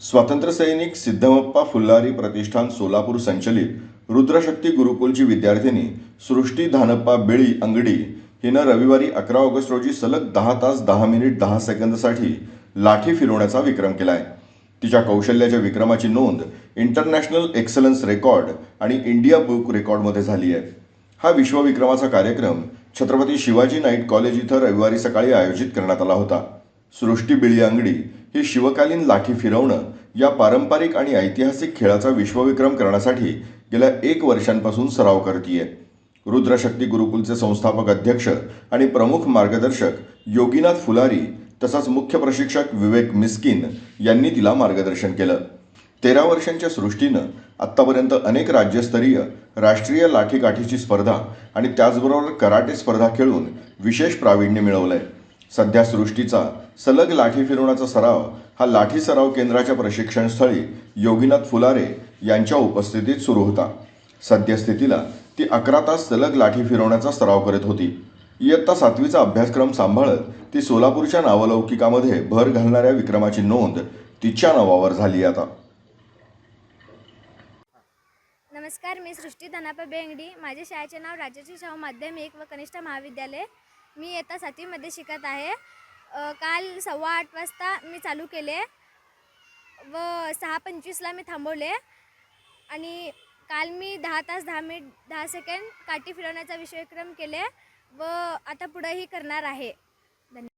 स्वातंत्र्य सैनिक सिद्धमप्पा फुल्लारी प्रतिष्ठान सोलापूर संचलित रुद्रशक्ती गुरुकुलची विद्यार्थिनी सृष्टी धानप्पा बिळी अंगडी हिनं रविवारी अकरा ऑगस्ट रोजी सलग दहा तास दहा मिनिट दहा सेकंदसाठी लाठी फिरवण्याचा विक्रम केलाय. तिच्या कौशल्याच्या विक्रमाची नोंद इंटरनॅशनल एक्सलन्स रेकॉर्ड आणि इंडिया बुक रेकॉर्डमध्ये झाली आहे. हा विश्वविक्रमाचा कार्यक्रम छत्रपती शिवाजी नाईट कॉलेज इथं रविवारी सकाळी आयोजित करण्यात आला होता. सृष्टी बिळी अंगडी ही शिवकालीन लाठी फिरवणं या पारंपरिक आणि ऐतिहासिक खेळाचा विश्वविक्रम करण्यासाठी गेल्या एक वर्षांपासून सराव करतीये. रुद्रशक्ती गुरुकुलचे संस्थापक अध्यक्ष आणि प्रमुख मार्गदर्शक योगीनाथ फुलारी तसंच मुख्य प्रशिक्षक विवेक मिस्किन यांनी तिला मार्गदर्शन केलं. तेरा वर्षांच्या सृष्टीनं आत्तापर्यंत अनेक राज्यस्तरीय राष्ट्रीय लाठीकाठीची स्पर्धा आणि त्याचबरोबर कराटे स्पर्धा खेळून विशेष प्रावीण्य मिळवलंय. सध्या सृष्टीचा सलग लाठी फिरवण्याचा सराव हा लाठी सराव केंद्राच्या प्रशिक्षणस्थळी योगीनाथ फुलारे यांच्या उपस्थितीत सुरू होता. सद्यस्थितीला ती अकरा तास सलग लाठी फिरवण्याचा सराव करत होती. इयत्ता सातवीचा अभ्यासक्रम सांभाळत ती सोलापूरच्या नावलौकिकामध्ये भर घालणाऱ्या विक्रमाची नोंद तिच्या नावावर झाली आता. नमस्कार मी सृष्टी धनापा बेंगडी. माझ्या शाळेचे नाव राजर्षी शाहू माध्यमिक व कनिष्ठ महाविद्यालय. मी इयत्ता सातवीमध्ये शिकत आहे. काल सव्वा आठ वाजता मी चालू केले व सहा पंचवीसला मी थांबवले. आणि काल मी दहा तास दहा मिनिट दहा सेकंड काठी फिरवण्याचा विषयक्रम केले व आता पुढंही करणार आहे. धन्यवाद